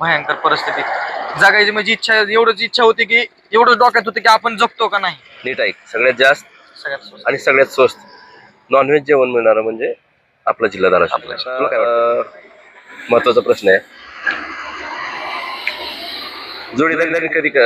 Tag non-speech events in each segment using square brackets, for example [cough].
भयंकर परिस्थिती. जगायची माझी इच्छा एवढंच इच्छा होती की एवढंच डोक्यात होतं की आपण जगतो का नाही. नीट ऐक सगळ्यात जास्त सगळ्यात स्वस्त. आणि सगळ्यात स्वस्त. नॉनव्हेज जेवण मिळणारं म्हणजे आपला जिल्हा धाराशिव आपला. तुला काय वाटतं? महत्त्वाचा प्रश्न आहे. जोडीदारी कधी क-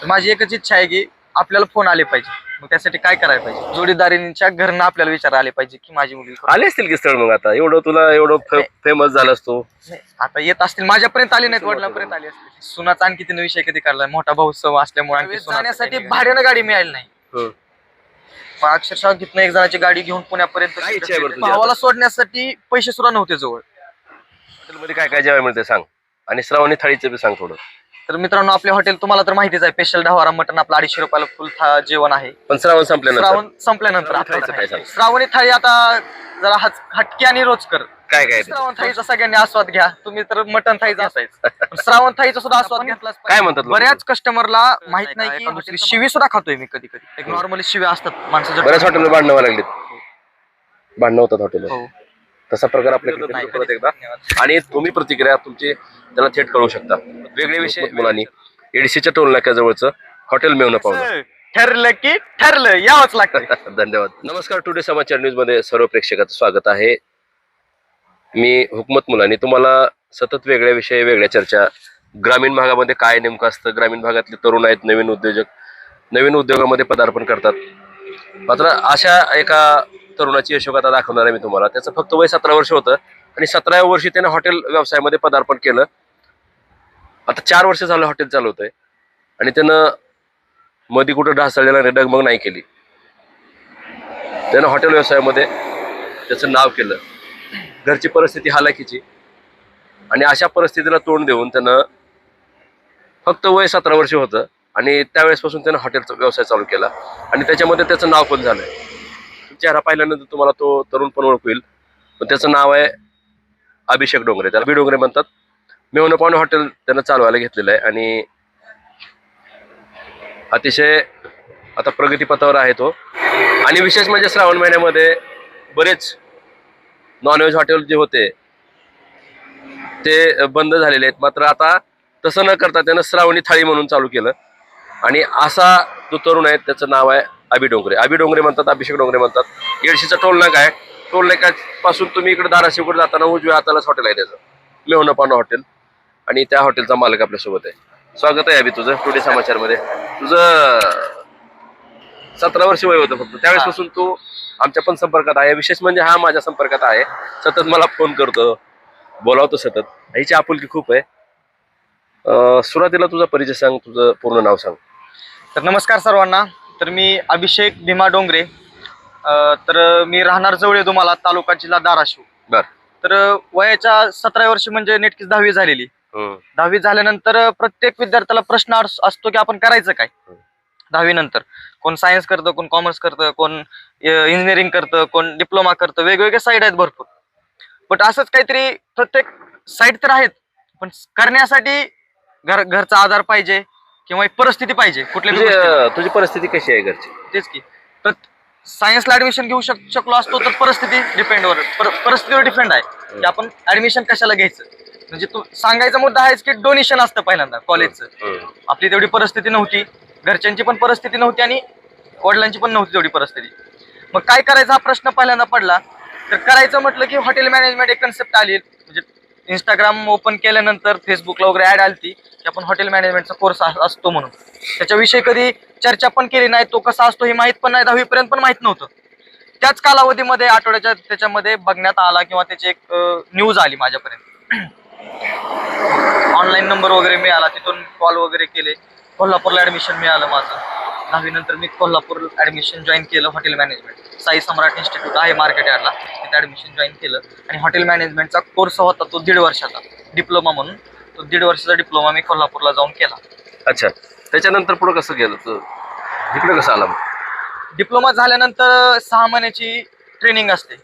तर माझी एकच इच्छा आहे की आपल्याला फोन आले पाहिजे. मग त्यासाठी काय करायला पाहिजे? जोडीदारींच्या घरनं आपल्याला विचार आले पाहिजे की माझी मुलगी आले असतील की स्थळ मग आता? एवढं तुला एवढं फेमस झालास तू नाही, आता येत असतील. माझ्यापर्यंत आले नाहीत वडिलांपर्यंत आले असतील. सुनाचा आणखी तिने विषय कधी काढलाय मोठा भाऊ सव असल्यामुळे आणखी जाण्यासाठी भाड्यानं गाडी मिळाली नाही. हं. मग अक्षरशः तिथनं एक जणाची गाडी घेऊन पुण्यापर्यंत काय इच्छा आहे बरं तुझी भावाला सोडण्यासाठी पैसे सुद्धा नव्हते जवळ. हॉटेलमध्ये काय काय जेवायला मिळते सांग. आणि श्रावणी थाळीचं बी सांग थोडं. तर मित्रांनो आपले हॉटेल तुम्हाला तर माहितीच आहे स्पेशल ढवारा मटन आपलं अडीचशे रुपयाला फुल था जेवण आहे पण श्रावण संपल्यानंतर श्रावण संपल्यानंतर श्रावणी थाळीचं आपल्याला काय आहे. सांग? श्रावणी थाळी आता जरा हच- हटकी आणि रोचकर काय काय? श्रावण थाळीचा सगळ्यांनी आस्वाद घ्या तुम्ही तर मटन थाळीचा [laughs] असायचं पण श्रावण थाळीचा सुद्धा आस्वाद घेतलाच पाहिजे. काय म्हणतात लोकं? बऱ्याच कस्टमरला माहीत नाही की दुसरी शिवी सुद्धा खातोय मी कधी कधी एक नॉर्मली शिवी असतात माणसाच्या बऱ्याच हॉटेल भांडणं व्हायला लागलीत भांडणं होतात हॉटेल हो. तसा प्रकार आपल्याकडे नाही, परत एकदा. आणि तुम्ही प्रतिक्रिया तुमची त्याला थेट कळू शकता. वेगळे विषय मुलांनी एडीसीच्या टोल नाक्याजवळचं हॉटेल मेवणं पाहून [laughs] ठरलं की ठरलं यावंच लागतं [laughs] धन्यवाद. नमस्कार टुडे समाचार न्यूजमध्ये सर्व प्रेक्षकाचं स्वागत आहे. मी हुकमत मुलानी. तुम्हाला सतत वेगळ्या विषय वेगळ्या चर्चा. ग्रामीण भागामध्ये काय नेमकं असतं? ग्रामीण भागातले तरुण आहेत नवीन उद्योजक नवीन उद्योगामध्ये पदार्पण करतात. मात्र अशा एका तरुणाची यशोगाथा दाखवणार आहे मी तुम्हाला. त्याचं फक्त वय सतरा वर्ष होतं आणि सतराव्या वर्षी त्याने हॉटेल व्यवसायामध्ये पदार्पण केलं. आता चार वर्ष झालं हॉटेल चालवतंय. आणि त्यानं मध्ये कुठं ढासळलेला नाही डगमग नाही केली. त्यानं हॉटेल व्यवसायामध्ये त्याचं नाव केलं. घरची परिस्थिती हालाकीची आणि अशा परिस्थितीला तोंड देऊन त्यानं फक्त वय सतरा वर्ष होतं. आणि त्यावेळेसपासून त्यानं हॉटेलचा व्यवसाय चालू केला. आणि त्याच्यामध्ये त्याचं नाव पण झालं चेहरा पाहिल्यानंतर तुम्हाला तो तरुण पण ओळख होईल पण त्याचं नाव आहे अभिषेक डोंगरे. त्याला अभि डोंगरे म्हणतात. मेवणं पाहुणे हॉटेल त्यानं चालवायला घेतलेलं आहे आणि अतिशय आता प्रगतीपथावर आहे तो. आणि विशेष म्हणजे श्रावण महिन्यामध्ये बरेच नॉनव्हेज हॉटेल जे होते ते बंद झालेले आहेत. मात्र आता तसं न करता त्यानं श्रावणी थाळी म्हणून चालू केलं. आणि असा जो तरुण आहे त्याचं नाव आहे अभि डोंगरे. अभि डोंगरे म्हणतात अभिषेक डोंगरे म्हणतात. येडशीचा टोल नाका आहे टोल नाक्यापासून तुम्ही इकडे धाराशिवकडे जाताना उजव्या हातालाच हॉटेल आहे त्याचं. मेहणं पानं हॉटेल. आणि त्या हॉटेलचा मालक आपल्यासोबत आहे. स्वागत आहे अभि तुझं टुडे समाचारमध्ये. तुझं सतरा वर्ष वय होतं फक्त. त्यावेळेसपासून तू आमच्या पण संपर्कात आहे. विशेष म्हणजे हा माझ्या संपर्कात आहे. सतत मला फोन करतो. बोलावतो सतत. हिची आपुलकी खूप आहे. सुरुवातीला तुझा परिचय सांग तुझं पूर्ण नाव सांग. तर नमस्कार सर्वांना. तर मी अभिषेक भीमा डोंगरे अं, तर मी राहणार जवळ तुम्हाला तालुका जिल्हा धाराशिव. बर. तर वयाच्या सतरा वर्षी म्हणजे नेटकीच दहावी झालेली. हम्म. दहावी झाल्यानंतर प्रत्येक विद्यार्थ्याला प्रश्न अस- असतो की आपण करायचं काय? दहावी नंतर कोण सायन्स करतं कोण कॉमर्स करतं कोण इंजिनिअरिंग करतं कोण डिप्लोमा करतं वेगवेगळे साईड आहेत भरपूर. बट असंच काहीतरी प्रत्येक साईड तर आहेत पण करण्यासाठी घर घरचा आधार पाहिजे किंवा एक परिस्थिती पाहिजे कुठल्या तुझी अं, तुझी परिस्थिती कशी आहे घरची? तेच की. तर सायन्सला ऍडमिशन घेऊ शक शकलो असतो तर परिस्थिती डिपेंडवर पर, परिस्थितीवर डिपेंड आहे. की आपण ऍडमिशन कशाला घ्यायचं? म्हणजे तू सांगायचा मुद्दा आहेच की डोनेशन असतं पहिल्यांदा कॉलेजचं हम्म. आपली तेवढी परिस्थिती नव्हती घरच्यांची पण परिस्थिती नव्हती आणि वडिलांची पण नव्हती तेवढी परिस्थिती. मग काय करायचा? हा प्रश्न पहिल्यांदा पडला. तर करायचं म्हटलं की हॉटेल मॅनेजमेंट एक कन्सेप्ट आली. म्हणजे इंस्टाग्राम ओपन केल्यानंतर फेसबुकला वगैरे ऍड आली की आपण हॉटेल मॅनेजमेंटचा कोर्स असतो म्हणून. त्याच्याविषयी कधी चर्चा पण केली नाही तो कसा असतो हे माहीत पण नाही दहावीपर्यंत पण माहीत नव्हतं. त्याच कालावधीमध्ये आठवड्याच्या त्याच्यामध्ये बघण्यात आला किंवा त्याची एक न्यूज आली माझ्यापर्यंत. ऑनलाईन नंबर वगैरे मिळाला तिथून कॉल वगैरे केले. कोल्हापूरला ऍडमिशन मिळालं माझं. दहावी नंतर मी कोल्हापूर ऍडमिशन जॉईन केलं hotel management Sai Samrat institute आहे मार्केट यार्डला तिथे ऍडमिशन जॉईन केलं. आणि हॉटेल मॅनेजमेंटचा कोर्स होता तो दीड वर्षाचा डिप्लोमा म्हणून. तो दीड वर्षाचा डिप्लोमा मी कोल्हापूरला जाऊन केला. अच्छा. त्याच्यानंतर पुढे कसं गेलं? तू इकडे कसं आला मग? डिप्लोमा झाल्यानंतर सहा महिन्याची ट्रेनिंग असते.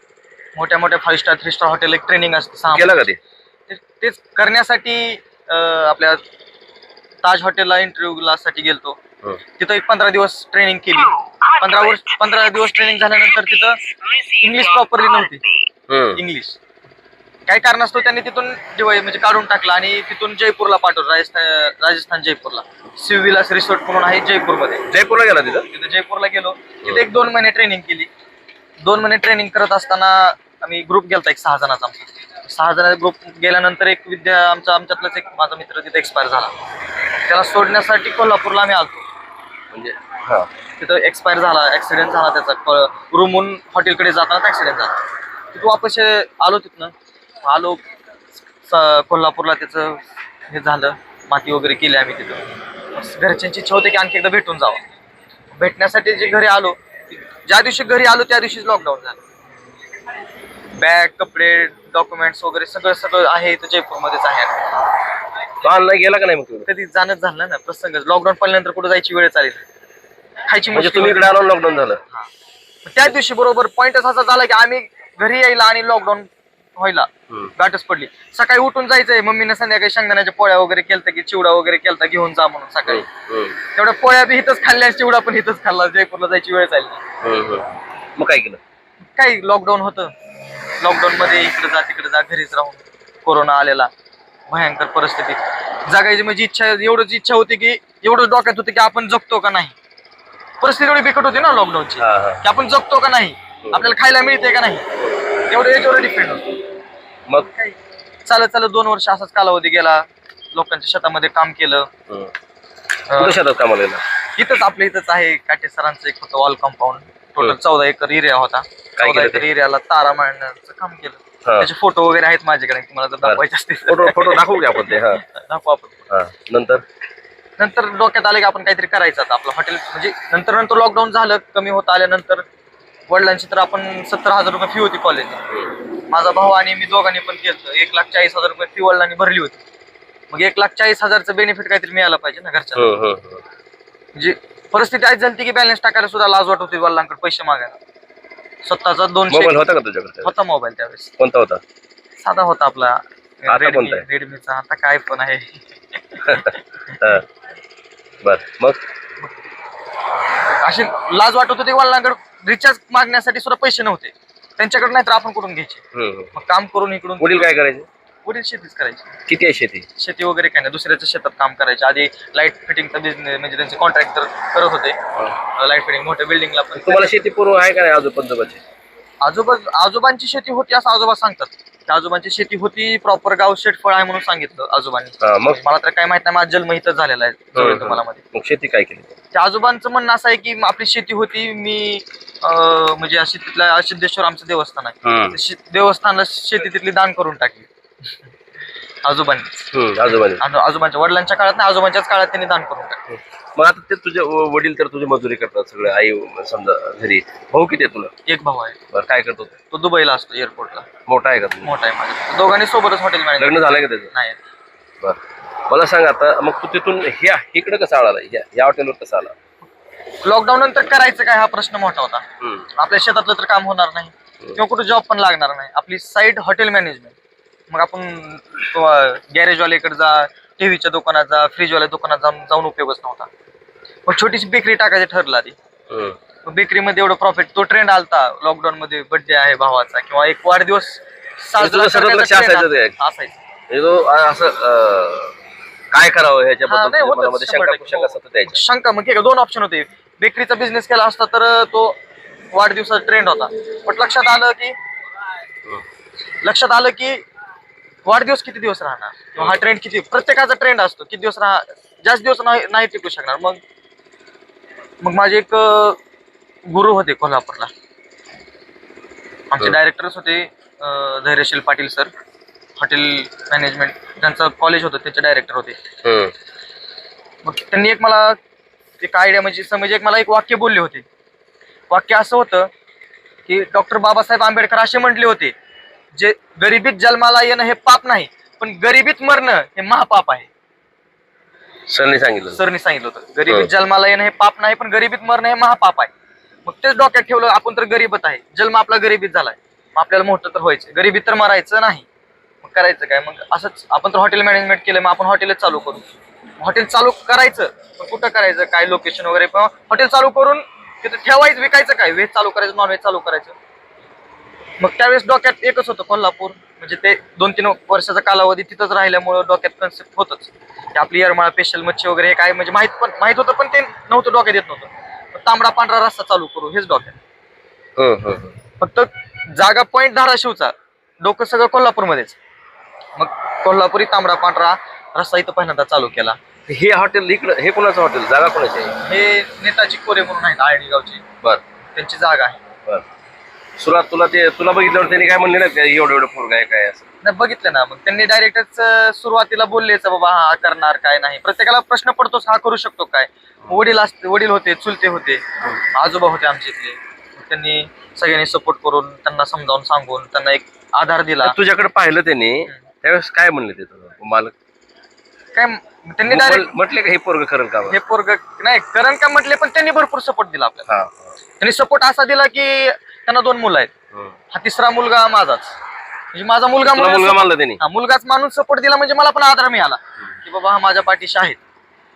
मोठ्या मोठ्या five star three star hotel एक ट्रेनिंग असते सहा केलं का ते ते- तेच करण्यासाठी अं, आपल्या ताज हॉटेलला इंटरव्ह्यूला साठी गेलतो. हं. तिथं एक पंधरा दिवस ट्रेनिंग केली. पंधरा वर्ष पंधरा दिवस ट्रेनिंग झाल्यानंतर तिथं इंग्लिश प्रॉपरली नव्हती. इंग्लिश काही कारणास्तव त्यांनी तिथून दिवाळी म्हणजे काढून टाकला आणि तिथून जयपूरला पाठवलं राजस्थान राजस्थान जयपूरला. सिव्हिलास रिसोर्ट म्हणून आहे जयपूरमध्ये. जयपूरला गेला तिथं? तिथे जयपूरला गेलो. तिथे एक दोन महिने ट्रेनिंग केली. दोन महिने ट्रेनिंग करत असताना आम्ही ग्रुप गेलता एक सहा जणांचा आमचा. सहा जणांचा ग्रुप गेल्यानंतर एक विद्या आमचा आमच्यातलाच एक माझा मित्र तिथे एक्सपायर झाला. त्याला सोडण्यासाठी कोल्हापूरला आम्ही आलतो. म्हणजे हा. तिथं एक्सपायर झाला ऍक्सिडेंट झाला त्याचा. रूमहून हॉटेलकडे जाताना ऍक्सिडेंट झाला. तिथं वापस आलो तिथनं. आलो कोल्हापूरला त्याचं हे झालं माती वगैरे केली आम्ही तिथं. घरच्यांची इच्छा होती की आणखी एकदा भेटून जावं. भेटण्यासाठी जे घरी आलो ज्या दिवशी घरी आलो त्या दिवशीच लॉकडाऊन झालं. बॅग कपडे डॉक्युमेंट्स वगैरे सगळं सगळं आहे इथं जयपूरमध्येच आहे. ऑनलाईन गेला का नाही मग तुम्ही? कधी जाणंच झालं ना प्रसंग. लॉकडाऊन पडल्यानंतर कुठे जायची वेळ चालेल खायची म्हणजे मुश्किल तुम्ही इकडे आलो लॉकडाऊन झालं. त्या दिवशी बरोबर पॉइंटच असा झाला की आम्ही घरी यायला आणि लॉकडाऊन व्हायला. गाठच पडली. सकाळी उठून जायचंय. मम्मीने संध्याकाळी शेंगदाण्याच्या पोळ्या वगैरे केलतं की चिवडा वगैरे केलता घेऊन जा म्हणून सकाळी. तेवढ्या पोळ्या बी इथंच खाल्ल्या चिवडा पण इथंच खाल्ला. जयपूरला जायची वेळ चालली. मग काय केलं? काही लॉकडाऊन होतं. लॉकडाऊन मध्ये इकडे जा तिकडे जा घरीच राहून कोरोना आलेला. भयंकर परिस्थिती. जगायची म्हणजे इच्छा एवढंच इच्छा होती की एवढंच डोक्यात होतं की आपण जगतो का नाही? परिस्थिती एवढी बिकट होती ना लॉकडाऊनची हा हा. की आपण जगतो का नाही? आपल्याला खायला मिळते का नाही? एवढं याच्यावर डिपेंड होतं. मग चालत चालत दोन वर्ष असाच कालावधी गेला. लोकांच्या शेतामध्ये काम केलं. हम्म. अं, कुठं शेतात कामाला गेला? इथंच आपल्या इथंच आहे. काटे सरांचं एक होतं वॉल कंपाऊंड टोटल. चौदा एकर एरिया होता. चौदा एकर? एरियाला तारा मारण्याचं काम केलं. हा. त्याचे फोटो वगैरे आहेत माझ्याकडे. तुम्हाला जर. दाखवायचे असतील. फोटो फोटो दाखवू की आपण ते? हा. दाखवू आपण. हा. नंतर? नंतर डोक्यात आलं की आपण काहीतरी करायचं आता. आपलं हॉटेल म्हणजे नंतर नंतर लॉकडाऊन झालं कमी होत आल्यानंतर वडिलांची तर आपण सत्तर हजार रुपये फी होती कॉलेज माझा भाऊ आणि मी दोघांनी पण केलं एक लाख चाळीस हजार रुपये फी वडिलांनी भरली होती. मग एक लाख चाळीस हजारचं बेनिफिट काहीतरी मिळालं पाहिजे ना घरच्या हम्म, हम्म, हम्म. म्हणजे परिस्थिती आज झाली की बॅलन्स टाकायला सुद्धा लाज वाटत होती वडिलांकडे पैसे मागायला. स्वतःचा दोनशे मोबाईल होता का तुझ्याकडे होता मोबाईल त्यावेळेस. कोणता होता? साधा होता आपला रेडमी आहे? रेडमीचा आता काय पण आहे. [laughs] हा. बर मग? अशी लाज वाटत होती वडिलांकडे रिचार्ज मागण्यासाठी सुद्धा पैसे नव्हते. त्यांच्याकडे नाही तर आपण कुठून घ्यायचे? हम्म, हम्म. मग काम करून इकडून वडील काय करायचे? वडील शेतीच करायची. किती आहे शेती? शेती वगैरे काय नाही. दुसऱ्याच्या शेतात काम करायचे. आधी लाइट फिटिंगचा बिझनेस म्हणजे त्यांचे कॉन्ट्रॅक्ट तर करत होते. लाइट फिटिंग मोठ्या बिल्डिंगला पण तुम्हाला शेती पूर्व आहे का नाही पंजोबाची आजोबा आजोबांची शेती होती असं आजोबा सांगतात. की आजोबांची शेती होती प्रॉपर गाव शेटफळ आहे म्हणून सांगितलं आजोबांनी. हा मग? मला तर काय माहीत नाही माझा जन्म इथंच झालेला आहे तुम्हाला मध्ये मग शेती काय केली? त्या आजोबांचं म्हणणं असं आहे की आपली शेती होती मी अं, म्हणजे अशी तिथल्या सिद्धेश्वर आमचं देवस्थान आहे. हम्म. शे- देवस्थानला शेती तिथली दान करून टाकली. आजोबांनी. हम्म, आजोबाने. आजो- आजोबांच्या वडिलांच्या काळात नाही आजोबांच्याच काळात त्यांनी दान करून टाकलं. मग आता ते तुझे व- वडील तर तुझी मजुरी करतात सगळे आई समजा घरी. भाऊ किती आहे तुला? एक भाऊ आहे. बरं काय करतो तो? तो दुबईला असतो एअरपोर्टला मोठा आहे का मोठा आहे माझ्या दोघांनी सोबतच हॉटेल मॅनेजर लग्न झालंय का त्याचं? नाही. बरं. मला सांग आता मग तू तिथून ह्या इकडे कसं आला? ह्या या हॉटेलवर कसं आला? लॉकडाऊन नंतर करायचं काय हा प्रश्न मोठा होता. हम्म. आपल्या शेतातलं तर काम होणार नाही. किंवा कुठे जॉब पण लागणार नाही. आपली साईड हॉटेल मॅनेजमेंट मग आपण गॅरेजवाल्याकडे जा टीव्हीच्या दुकानात जा फ्रीजवाल्या दुकानात जाऊन जाऊन उपयोगच नव्हता. मग छोटीशी बेकरी टाकायची ठरलं आधी. बेकरीमध्ये एवढं प्रॉफिट तो ट्रेंड आलता. लॉकडाऊन मध्ये बर्थडे आहे भावाचा किंवा एक वाढदिवस म्हणजे अं, काय करावं ह्याच्याबद्दल शंका मग दोन ऑप्शन होते. बेकरीचा बिझनेस केला असता तर तो वाढदिवसाचा ट्रेंड होता. पण लक्षात आलं की लक्षात आलं की वाढदिवस किती दिवस राहणार? किंवा हा ट्रेंड किती? प्रत्येकाचा ट्रेंड असतो. किती दिवस राहा जास्त दिवस नाही टिकू शकणार. मग मग माझे एक गुरु होते कोल्हापूरला. आमचे. डायरेक्टरच होते Dhairyashil Patil sir. Hotel management त्यांचं कॉलेज होतं त्याचे डायरेक्टर होते. मग त्यांनी एक मला एक आयडिया म्हणजे समज एक मला एक वाक्य बोलले होते. वाक्य असं होतं की डॉक्टर बाबासाहेब आंबेडकर असे म्हटले होते जे गरिबीत जन्माला येणं हे पाप नाही पण गरिबीत मरणं हे महापाप आहे. सरने सांगितलं. सरनी सांगितलं होतं. गरिबीत हं. जन्माला येणं हे पाप नाही पण गरिबीत मरणं हे महापाप आहे. मग तेच डोक्यात ठेवलं आपण तर गरीबच आहे. जन्म आपला गरिबीत झालाय. मग आपल्याला मोठं तर व्हायचं गरिबीत तर मरायचं नाही. मग करायचं काय? मग असंच आपण तर हॉटेल मॅनेजमेंट केलं मग आपण हॉटेलच चालू करू. हॉटेल चालू करायचं पण कुठं करायचं? काय लोकेशन वगैरे? पण हॉटेल चालू करून तिथं ठेवायचं विकायचं काय? व्हेज चालू करायचं नॉन व्हेज चालू करायचं? मग त्यावेळेस डोक्यात एकच होतं कोल्हापूर. म्हणजे ते दोन तीन वर्षाचा कालावधी तिथंच राहिल्यामुळं डोक्यात कन्सेप्ट होतच. आपली येरमाळा स्पेशल मच्छी वगैरे हे काय म्हणजे माहीत पण माहीत होतं पण ते नव्हतं डोक्यात येत नव्हतं. तांबडा पांढरा रस्ता चालू करू हेच डोक्यात. हं, हं, हं. फक्त जागा पॉईंट धाराशिवचा. डोकं सगळं कोल्हापूरमध्येच. मग कोल्हापुरी तांबडा पांढरा रस्ता इथं पहिल्यांदा चालू केला. हे हॉटेल इकडं हे कोणाचं हॉटेल? जागा कोणाची आहे? हे नेताजी कोरे म्हणून आहेत आळणी गावची. बर. त्यांची जागा आहे. बर. सुरुवात तुला ते तुला बघितल्यावर त्यांनी काय म्हणले ना एवढं एवढं पोरग आहे काय असं? नाही बघितलं ना. मग त्यांनी डायरेक्टच सुरुवातीला बोललेच बाबा हा करणार काय नाही. प्रत्येकाला प्रश्न पडतोच हा करू शकतो काय? वडील असते वडील होते चुलते होते आजोबा होते आमचे इथले मग त्यांनी सगळ्यांनी सपोर्ट करून त्यांना समजावून सांगून त्यांना एक आधार दिला. तुझ्याकडे पाहिलं त्यांनी त्यावेळेस काय म्हणले ते तुला? मालक? काय म- त्यांनी डायरेक्ट म्हटले का हे पोरग करेल का हे पोरग नाही करण का म्हटले पण त्यांनी भरपूर सपोर्ट दिला आपल्याला. हा त्यांनी सपोर्ट असा दिला की त्यांना दोन मुलं आहेत हं. तिसरा मुलगा माझाच म्हणजे माझा मुलगा तुला मुलगा मानला त्यांनी हा मुलगाच मानून सपोर्ट दिला म्हणजे मला पण आधार मिळाला की बाबा हा माझ्या पाठीशी आहेत.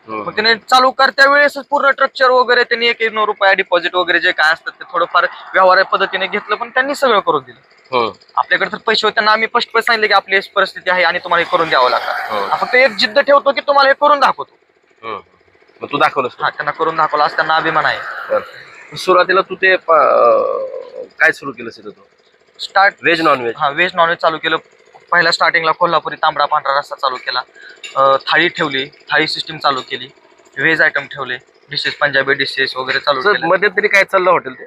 मग त्याने चालू करत्या वेळेस पूर्ण स्ट्रक्चर वगैरे त्यांनी एक एक नऊ रुपया डिपॉझिट वगैरे जे काय असतात ते थोडंफार व्यवहार पद्धतीने घेतलं पण त्यांनी सगळं करून दिलं हं. आपल्याकडे तर पैसे होते त्यांना आम्ही स्पष्टपणे सांगितले की आपली अशी परिस्थिती आहे आणि तुम्हाला हे करून द्यावं. लागतं फक्त एक जिद्द ठेवतो की तुम्हाला हे करून दाखवतो. मग तू दाखवलंस हा त्यांना करून दाखवलं असं त्यांना अभिमान आहे. सुरुवातीला तू ते प- अं, काय सुरू केलंस तिथं तू? स्टार्ट व्हेज नॉन व्हेज हा व्हेज नॉनव्हेज चालू केलं. पहिल्या स्टार्टिंगला कोल्हापुरी तांबडा पांढरा रस्ता चालू केला. अं, थाळी ठेवली थाळी सिस्टीम चालू केली. व्हेज आयटम ठेवले डिशेस पंजाबी डिशेस वगैरे चालू केले. मध्यंतरी काय चाललं हॉटेल ते?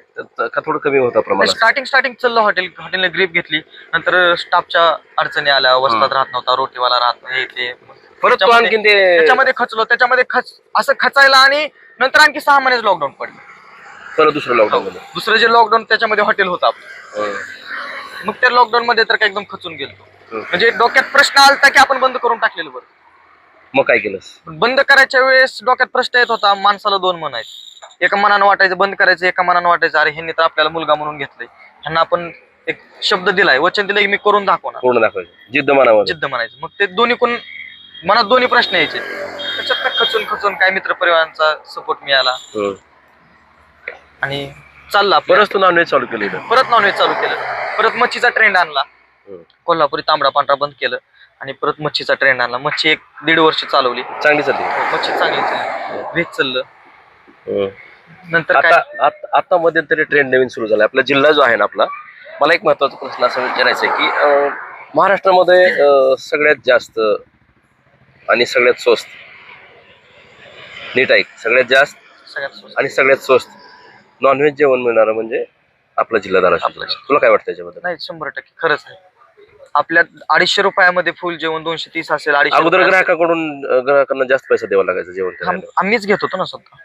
का थोडं कमी होता प्रमाण स्टार्टिंग स्टार्टिंग चाललं हॉटेल हॉटेलने ग्रीप घेतली. नंतर स्टाफच्या अडचणी आल्या वस्तात राहत नव्हता रोटीवाला राहत नाही ते. परत तू त्याच्यामध्ये- आणखीन ते त्याच्यामध्ये खचलो त्याच्यामध्ये खच असं खचायला आणि नंतर आणखी सहा महिनेच लॉकडाऊन पडलं. परत दुसरं लॉकडाऊन मध्ये. दुसरं जे लॉकडाऊन त्याच्यामध्ये हॉटेल होतं आपलं. हं. मग त्या लॉकडाऊन मध्ये तर काय एकदम खचून गेलो हं. म्हणजे डोक्यात प्रश्न आलता की आपण बंद करून टाकलेलं बरं. मग काय केलंस? पण बंद करायच्या वेळेस डोक्यात प्रश्न येत होता माणसाला दोन मन आहेत. एका मनानं वाटायचं बंद करायचं एका मनानं वाटायचं अरे ह्यांनी तर आपल्याला मुलगा म्हणून घेतलंय. ह्यांना आपण एक शब्द दिलाय वचन दिलंय की मी करून दाखवणार. पूर्ण दाखवायचं. जिद्द मनामध्ये जिद्द म्हणायचं. मग ते दोन्ही कोण मनात दोन्ही प्रश्न यायचे. त्याच्यात खचून खचून काय मित्रपरिवारांचा सपोर्ट मिळाला? हं. आणि चालला. बरंच तू नॉनव्हेज चालू केलं इथं. परत नॉनव्हेज चालू केलं. परत मच्छीचा ट्रेंड आणला. हं. कोल्हापुरी तांबडा पांढरा बंद केलं आणि परत मच्छीचा ट्रेंड आणला. मच्छी एक दीड वर्ष चालवली. चांगली चालली. मच्छी चांगली चालली. व्हेज चाललं. हं. नंतर आता काय आत- आता मध्यंतरी ट्रेंड नवीन सुरू झाला. आपला जिल्हा जो आहे ना आपला मला एक महत्त्वाचा प्रश्न असा विचारायचा आहे की अं, महाराष्ट्रामध्ये अं, सगळ्यात जास्त आणि सगळ्यात स्वस्त. नीट ऐक. सगळ्यात जास्त सगळ्यात स्वस्त. आणि सगळ्यात स्वस्त. नॉनव्हेज जेवण मिळणारं म्हणजे आपला जिल्हा. धाराशिव. तुला काय वाटतं याच्याबद्दल? नाही शंभर टक्के. खरंच आहे. आपल्या अडीचशे रुपयामध्ये फुल जेवण दोनशे तीस असेल अडीचशे अगोदर ग्राहकाकडून अं, ग्राहकांना जास्त पैसा द्यावा लागायचा जेवण आम- करायला. आम्हीच घेत होतो ना स्वतः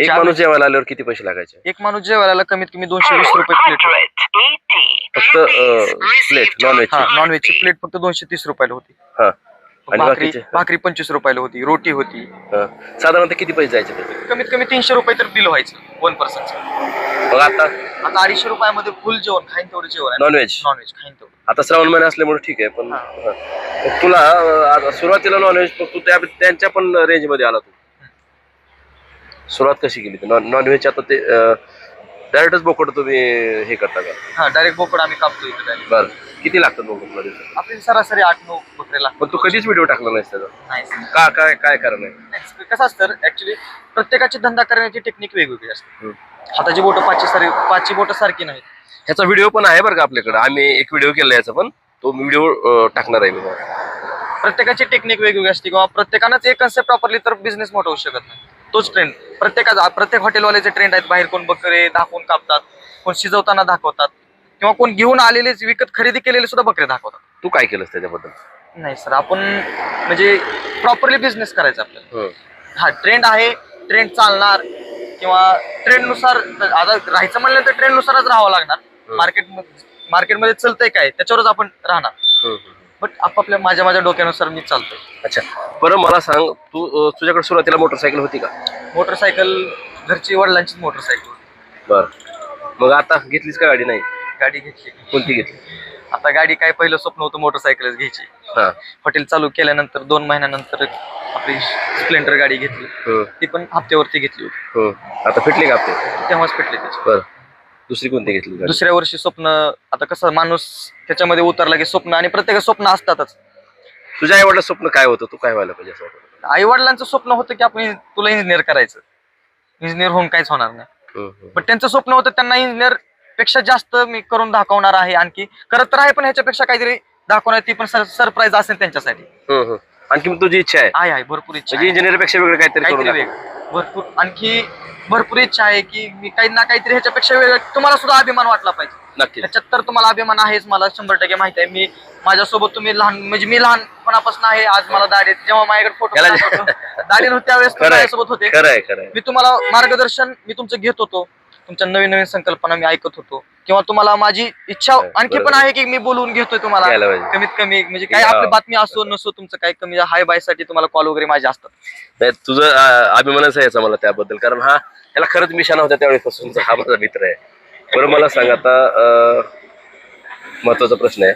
एक चार- माणूस जेवायला आल्यावर किती पैसे लागायचे? एक माणूस जेवायला कमीत कमी दोनशे वीस रुपये प्लेट होती. फक्त प्लेट नॉनव्हेज हा नॉनव्हेजची प्लेट फक्त दोनशे तीस रुपयाला होती. हा. आणि भाकरी बाकीचे? भाकरी पंचवीस रुपयाला होती रोटी होती. हा. साधारणतः किती पैसे जायचे त्याचे? कमीत कमी तीनशे रुपये तर बिल व्हायचं वन पर्सनचं मग आता? आता अडीचशे रुपयामध्ये फुल जेवण खाईन तेवढं जेवण आहे. नॉनव्हेज नॉनव्हेज खाईन तेवढं. आता श्रावण महिना असल्यामुळे ठीक आहे पण हा. हा. तुला अं, आता सुरुवातीला नॉनव्हेज तू त्या त्यांच्या पण रेंजमध्ये आला तू. सुरुवात कशी केली? नॉन नॉनव्हेज आता ते डायरेक्टच बोकड तुम्ही हे करता का? हा डायरेक्ट बोकड आम्ही कापतो इथं बर. किती लागतात बोकड तुला दिवसात? आपली सरासरी आठ नऊ बकरेला पण तू कधीच व्हिडिओ टाकला नाहीस त्याचा? नाही का काय काय कारण आहे? कसं असतं ऍक्च्युली प्रत्येकाची धंदा करण्याची टेक्निक वेगवेगळी असते. हम्म. हाताची बोटं पाचशे सारी पाचची बोटं सारखी नाहीत. ह्याचा व्हिडिओ पण आहे बरं का आपल्याकडे. आम्ही एक व्हिडिओ केला याचा पण. तो व्हिडिओ टाकणार आहे मी प्रत्येकाची टेक्निक वेगवेगळी असते किंवा प्रत्येकानंच एक कन्सेप्ट वापरली तर बिझनेस मोठा होऊ शकत नाही. तोच ट्रेंड प्रत्येकाचा प्रत्येक हॉटेलवाल्याचे ट्रेंड आहेत बाहेर कोण बकरे दाखवून कापतात कोण शिजवताना दाखवतात किंवा कोण घेऊन आलेलेच विकत खरेदी केलेले सुद्धा बकरे दाखवतात. तू काय केलंस त्याच्याबद्दल? नाही सर आपण म्हणजे प्रॉपरली बिझनेस करायचा आपल्याला. हं. हा ट्रेंड आहे ट्रेंड चालणार किंवा ट्रेंडनुसार आता राहायचं म्हणलं तर ट्रेंडनुसारच राहावं लागणार. हं. मार्केट मार्केटमध्ये चलतंय काय त्याच्यावरच आपण राहणार. बट आपापल्या माझ्या माझ्या डोक्यानुसार मी चालतोय. अच्छा. बरं मला सांग तू अं, तुझ्याकडे सुरुवातीला मोटरसायकल होती का? मोटरसायकल घरची वडिलांचीच मोटरसायकल. बर. मग आता घेतलीस का गाडी? नाही. गाडी घेतली. कोणती घेतली? आता गाडी काय पहिलं स्वप्न होतं मोटरसायकलच घ्यायची. हा. हॉटेल चालू केल्यानंतर दोन महिन्यानंतर आपली स्प्लेंडर गाडी घेतली. हं, ती पण हप्त्यावरती घेतली होती. हं. आता फिटली का आपली तेव्हाच पेटले त्याची. बर. दुसरी कोणती घेतली गाडी? दुसऱ्या वर्षी स्वप्न आता कसं माणूस त्याच्यामध्ये उतरला की स्वप्न आणि प्रत्येक स्वप्न असतातच. तुझ्या आई स्वप्न काय होतं? तू काय व्हायला पाहिजे असं वाटतं? आई वडिलांचं स्वप्न होतं की आपण तुला इंजिनियर करायचं. इंजिनियर होऊन काहीच होणार नाही. हम्म, हम्म. पण त्यांचं स्वप्न होतं त्यांना इंजिनियर पेक्षा जास्त मी करून दाखवणार आहे आणखी. करत तर आहे पण ह्याच्यापेक्षा काहीतरी दाखवणार ती पण सरप्राईज असेल त्यांच्यासाठी. हम्म, हम्म. आणखी मग तुझी इच्छा आहे. आहे आहे. भरपूर इच्छा म्हणजे आहे. इंजिनियरपेक्षा वेगळं काहीतरी करू काहीतरी वेगळं. भरपूर. आणखी भरपूर इच्छा आहे की मी काही ना काहीतरी ह्याच्यापेक्षा वेगळं तुम्हाला सुद्धा अभिमान वाटला पाहिजे. नक्की त्याच्यात तर तुम्हाला अभिमान आहेच मला शंभर टक्के माहिती आहे. मी माझ्यासोबत तुम्ही लहान म्हणजे मी लहानपणापासून आहे आज मला दाढी जेव्हा माझ्याकडे फोटो दाढी नव्हती त्यावेळेस [laughs] तुम्ही खरंय माझ्यासोबत होते. खरं आहे खरं आहे. मी तुम्हाला मार्गदर्शन मी तुमचं घेत होतो. तुमच्या नवीन नवीन संकल्पना मी ऐकत होतो. किंवा तुम्हाला माझी इच्छा. आणखी पण आहे की मी बोलवून घेतोय तुम्हाला. पाहिजे. कमीत कमी म्हणजे काही या. आपली बातमी असो नसो तुमचं काही कमी हाय बायसाठी तुम्हाला कॉल वगैरे माझे असतात. नाही, तुझं अं, अभिमानच आहे याचा मला त्याबद्दल. कारण हा याला खरंच मिशन होता त्यावेळेपासूनचा हा माझा मित्र आहे. बरं मला सांग आता अं, महत्त्वाचा प्रश्न आहे.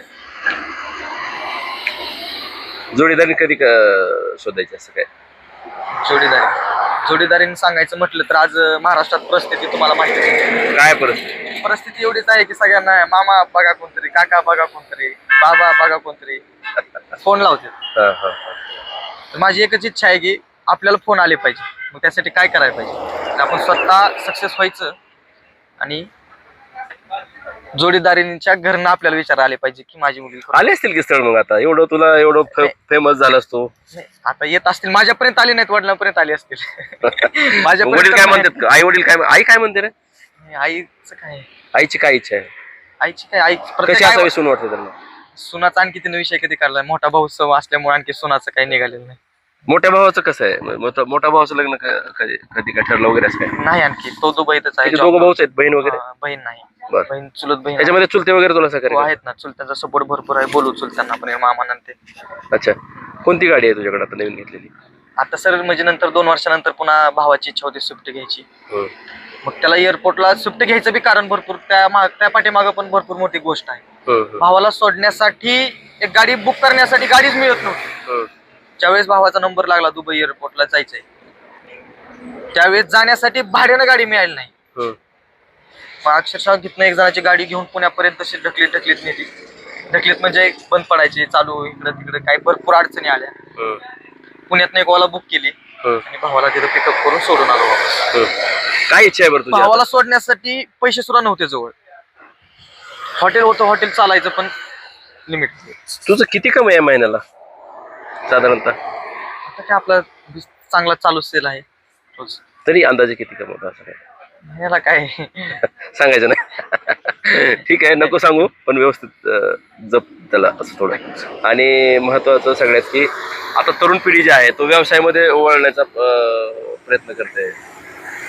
जोडीदारी कधी क- शोधायची असं काय? जोडीदारी. जोडीदारीने सांगायचं म्हटलं तर आज महाराष्ट्रात परिस्थिती तुम्हाला माहिती आहे. काय परिस्थिती? परिस्थिती एवढीच आहे की सगळ्यांना मामा बघा कोणतरी काका बघा कोणतरी बाबा बघा कोणतरी. [laughs] फोन लावते. हा, हा, हा. माझी एकच इच्छा आहे की आपल्याला फोन आले पाहिजे. मग त्यासाठी काय करायला पाहिजे? तर आपण स्वतः सक्सेस व्हायचं आणि जोडीदारींच्या घरनं आपल्याला विचार आले पाहिजे की माझी मुलगी कोण- आले असतील की स्थळ मग आता? एवढं तुला एवढं फेमस झालास तू नाही, आता येत असतील. माझ्यापर्यंत आले नाहीत वडिलांपर्यंत आले असतील. [laughs] वडील काय म्हणतात आई वडील काय आई काय म्हणते रे? आईचं काय? आईची काय इच्छा आहे? आईची काय? आई प्रत्येक कशी आई- असावी सून वाटते त्यांना? सुनाचा आणखी तिने विषय कधी काढलाय? मोठा भाऊ सव असल्यामुळे आणखी सुनाचं काही निघालेलं नाही. मोठ्या भावाचं कसं आहे? म- मोठा मोठ्या भावाचं लग्न क- कधी कधी काय ठरलं वगैरे असं काय? नाही आणखी. तो दुबईतच आहे job दोघं भाऊच आहेत? बहीण वगैरे? हा, बहीण नाही. बरं. बहीण चुलत बहीण आहे. त्याच्यामध्ये चुलते वगैरे तुला हो, सकाळी आहेत ना. चुलत्यांचा सपोर्ट भरपूर आहे. बोलू चुलत्यांना पण मामा नंतर अच्छा. कोणती गाडी आहे तुझ्याकडे आता नवीन घेतलेली? आता सर म्हणजे नंतर दोन वर्षानंतर पुन्हा भावाची इच्छा होती स्विफ्ट घ्यायची. हं. मग त्याला एअरपोर्टला स्विफ्ट घ्यायचं बी कारण भरपूर. त्या मा- त्या पाठीमागं पण भरपूर मोठी गोष्ट आहे. हं, हं, भावाला सोडण्यासाठी एक गाडी बुक करण्यासाठी गाडीच मिळत नव्हती. हं. ज्यावेळेस भावाचा नंबर लागला दुबई एअरपोर्टला जायचंय त्यावेळेस जाण्यासाठी भाड्यानं गाडी मिळाली नाही. हं. मग अक्षरशः तिथनं एक जणाची गाडी घेऊन पुण्यापर्यंत तशी ढकलीत ढकलीत नेली. ढकलीत म्हणजे बंद पडायची चालू इकडं तिकडे काही भरपूर अडचणी आल्या. पुण्यातनं एक ओला बुक केली. आणि भावाला तिथं पिकअप करून सोडून आलो वापस. काय इच्छा आहे बरं तुझी भावाला सोडण्यासाठी पैसे सुद्धा नव्हते जवळ. हॉटेल होतं हॉटेल चालायचं पण लिमिट तुझं किती कमी आहे महिन्याला? साधारणतः? आता काय आपला चांगला चालू सेल आहे. तरी अंदाजे किती कमवतो असं काय? याला काय? सांगायचं नाही. ठीक आहे नको सांगू पण व्यवस्थित जप त्याला असं थोडं. आणि महत्वाचं सगळ्यात की आता तरुण पिढी जी आहे तो व्यवसायामध्ये ओवळण्याचा अं, प्रयत्न करते.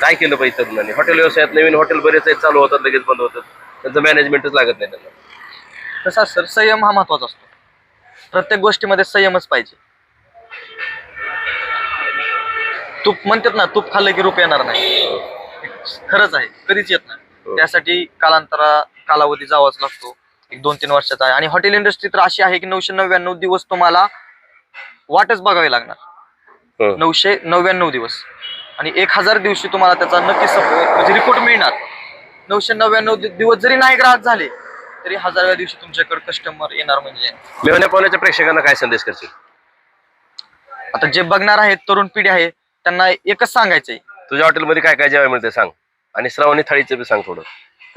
काय केलं पाहिजे तरुणांनी? हॉटेल व्यवसायात नवीन हॉटेल बरेच आहेत चालू होतात लगेच बंद होतात. त्यांचं मॅनेजमेंटच लागत नाही त्यांना. कसा सर संयम हा महत्त्वाचा असतो. प्रत्येक गोष्टीमध्ये संयमच पाहिजे. तूप म्हणतात ना तूप खाल्लं की रूप येणार नाही. खरंच आहे कधीच येत नाही. हो. त्यासाठी कालांतरा कालावधी जावाच लागतो. एक दोन तीन वर्षाचा आहे. आणि हॉटेल इंडस्ट्री तर अशी आहे की नऊशे नव्याण्णव दिवस तुम्हाला वाटच बघावी लागणार. हं. नऊशे नव्याण्णव दिवस. आणि एक हजार दिवशी तुम्हाला त्याचा नक्की सपोर्ट म्हणजे रिपोर्ट मिळणार. नऊशे नव्याण्णव दिवस जरी नाही ग्राहक झाले तरी हजारव्या दिवशी तुमच्याकडे कस्टमर येणार म्हणजे. मेहण्या पाहुण्याच्या प्रेक्षकांना काय संदेश करशील? आता जे बघणार आहेत तरुण पिढी आहे त्यांना एकच सांगायचंय. तुझ्या हॉटेलमध्ये काय काय जेवायला मिळते सांग. आणि श्रावणी थाळीचं बी सांग थोडं.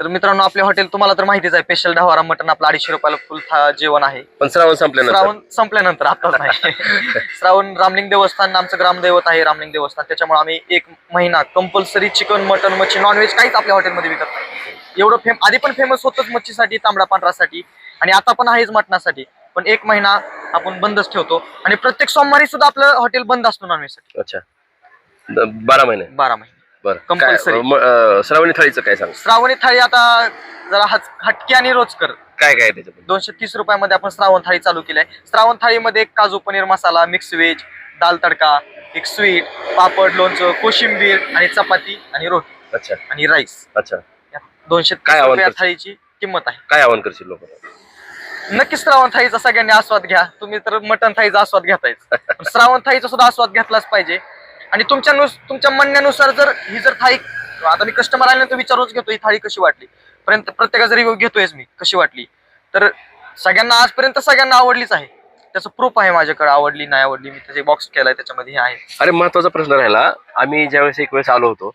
तर मित्रांनो आपले हॉटेल तुम्हाला तर माहितीच आहे स्पेशल ढवारा मटन आपलं अडीचशे रुपयाला फुल था जेवण आहे. पण श्रावण संपल्यानंतर. श्रावण संपल्यानंतर आता नाही. [laughs] श्रावण रामलिंग देवस्थान आमचं ग्रामदैवत आहे रामलिंग देवस्थान. त्याच्यामुळे आम्ही एक महिना कंपल्सरी चिकन मटन मच्छी नॉनव्हेज काहीच आपल्या हॉटेलमध्ये विकत नाही. एवढं फेम आधी पण फेमस होतच मच्छीसाठी तांबडा पांढरासाठी. आणि आता पण आहेच मटणासाठी. पण एक महिना आपण बंदच ठेवतो. आणि प्रत्येक सोमवारी सुद्धा आपलं हॉटेल बंद असतो नॉनव्हेजसाठी अच्छा. द- बारा महिने. बारा महिने. बरं. काय Compulsory. म- अं, श्रावणी थाळीचं काय सांग श्रावणी थाळी आता जरा हच- हटके आणि रोजकर काय काय आहे त्याच्यामध्ये? दोनशे तीस रुपयामध्ये आपण श्रावण थाळी चालू केली आहे श्रावण थाळीमध्ये एक काजू पनीर मसाला मिक्स व्हेज दाल तडका एक स्वीट पापड लोणचं कोशिंबीर आणि चपाती आणि रोटी अच्छा. आणि राईस अच्छा. दोनशे काय तीस रुपया? थाळीची किंमत आहे. काय आवाहन करशील लोक? नक्कीच श्रावण थाळीचा सगळ्यांनी आस्वाद घ्या. तुम्ही तर मटन थाळीचा आस्वाद घेतायच. [laughs] पण श्रावण थाळीचा सुद्धा आस्वाद घेतलाच पाहिजे. आणि तुमच्या नुस तुमच्या म्हणण्यानुसार जर ही जर थाळी आता मी कस्टमर आल्यानंतर विचारूच घेतो ही थाळी कशी वाटली? पर्यंत प्रत्येकाचा रिव्ह्यू घेतोयच मी कशी वाटली? तर सगळ्यांना आजपर्यंत सगळ्यांना आवडलीच आहे. त्याचं प्रूफ आहे माझ्याकडे आवडली नाही आवडली मी त्याचे बॉक्स केलाय त्याच्यामध्ये हे आहे. अरे महत्त्वाचा प्रश्न राहिला आम्ही ज्यावेळेस एक वेळेस आलो होतो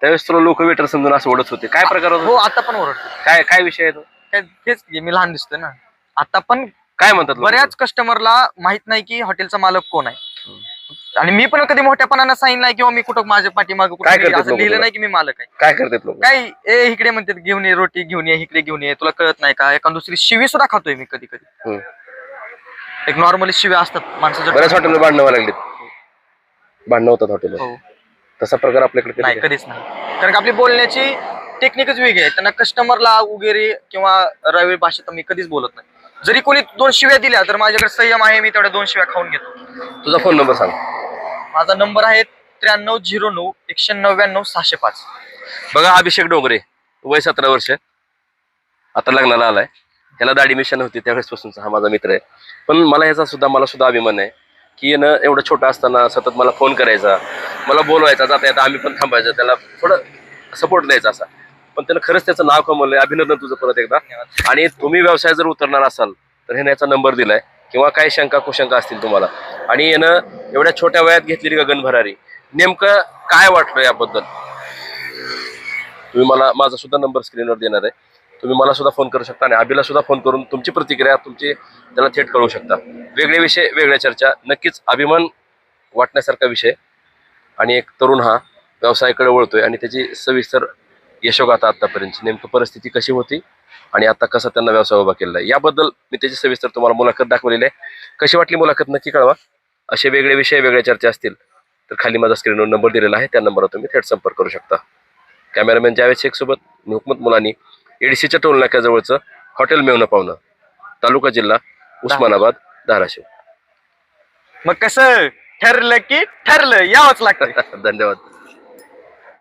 त्यावेळेस तुला लोक वेटर समजून असं ओढत होते. काय प्रकार हो आता पण ओरडतो. काय काय विषय आहे तो? काय तेच की, मी लहान दिसतोय ना. आता पण काय म्हणतात लोकं? बऱ्याच कस्टमरला माहीत नाही की हॉटेलचा मालक कोण आहे. आणि मी पण कधी मोठ्यापणानं साईन नाही किंवा मी कुठं माझ्या पाठीमाग काय करतात असं लोकं लिहिलं तुला? नाही की मी मालक आहे. काय करतात लोक? काय ए इकडे म्हणतात घेऊन ये रोटी घेऊन ये इकडे घेऊन ये तुला कळत नाही का? एका दुसरी शिवी सुद्धा खातोय मी कधी कधी. एक नॉर्मली शिव्या असतात बऱ्याच माणसाच्या हॉटेल भांडणं व्हायला लागलीत. भांडणं होतात हॉटेल हो. तसा प्रकार आपल्याकडे नाही कधी कधीच नाही. कारण का आपली बोलण्याची टेक्निकच वेगळी आहे. त्यांना कस्टमरला वगैरे किंवा रवी भाषेत मी कधीच बोलत नाही. जरी कोणी दोन शिव्या दिल्या तर माझ्याकडे संयम आहे मी तेवढ्या दोन शिव्या खाऊन घेतो. तुझा फोन नंबर सांग. माझा नंबर आहे त्र्याण्णव झिरो नऊ एकशे नव्याण्णव सहाशे पाच. बघा अभिषेक डोंगरे वय सतरा वर्ष. आता लग्नाला आलाय. त्याला दाढी मिशन होती त्यावेळेसपासूनचा हा माझा मित्र आहे. पण मला ह्याचा सुद्धा मला सुद्धा अभिमान आहे की यानं एवढं छोटं असताना सतत मला फोन करायचा मला बोलवायचा जाता येता आम्ही पण थांबायचं त्याला थोडं सपोर्ट द्यायचा असा. पण त्यानं खरंच त्याचं नाव कमवलंय. अभिनंदन तुझं परत एकदा. आणि तुम्ही व्यवसाय जर उतरणार असाल तर ह्याने याचा नंबर दिलाय. किंवा काही शंका कुशंका असतील तुम्हाला. आणि यानं एवढ्या छोट्या वयात घेतलेली गगन भरारी. नेमकं काय वाटलं याबद्दल? तुम्ही मला माझा सुद्धा नंबर स्क्रीनवर देणार आहे. तुम्ही मला सुद्धा फोन करू शकता आणि आबीला सुद्धा फोन करून तुमची प्रतिक्रिया तुमची त्याला थेट कळवू शकता. वेगळे विषय वेगळ्या चर्चा नक्कीच अभिमान वाटण्यासारखा विषय. आणि एक तरुण हा व्यवसायाकडे वळतोय आणि त्याची सविस्तर यशोगाथा आतापर्यंत नेमकं परिस्थिती कशी होती? आणि आता कसा त्यांना व्यवसाय उभा केलेला आहे. याबद्दल मी त्याची सविस्तर तुम्हाला मुलाखत दाखवलेली आहे. कशी वाटली मुलाखत नक्की कळवा. असे वेगळे विषय वेगळ्या चर्चा असतील तर खाली माझा स्क्रीनवर नंबर दिलेला आहे. त्या नंबरवर तुम्ही थेट संपर्क करू शकता. कॅमेरामॅन जावेद शेख सोबत मी हुकमत मुलानी एडीसीच्या टोल नाक्याजवळचं हॉटेल मेवणं पावणं. तालुका जिल्हा उस्मानाबाद धाराशिव. मग कसं ठरलं की ठरलं यावंच लागतं [laughs] धन्यवाद.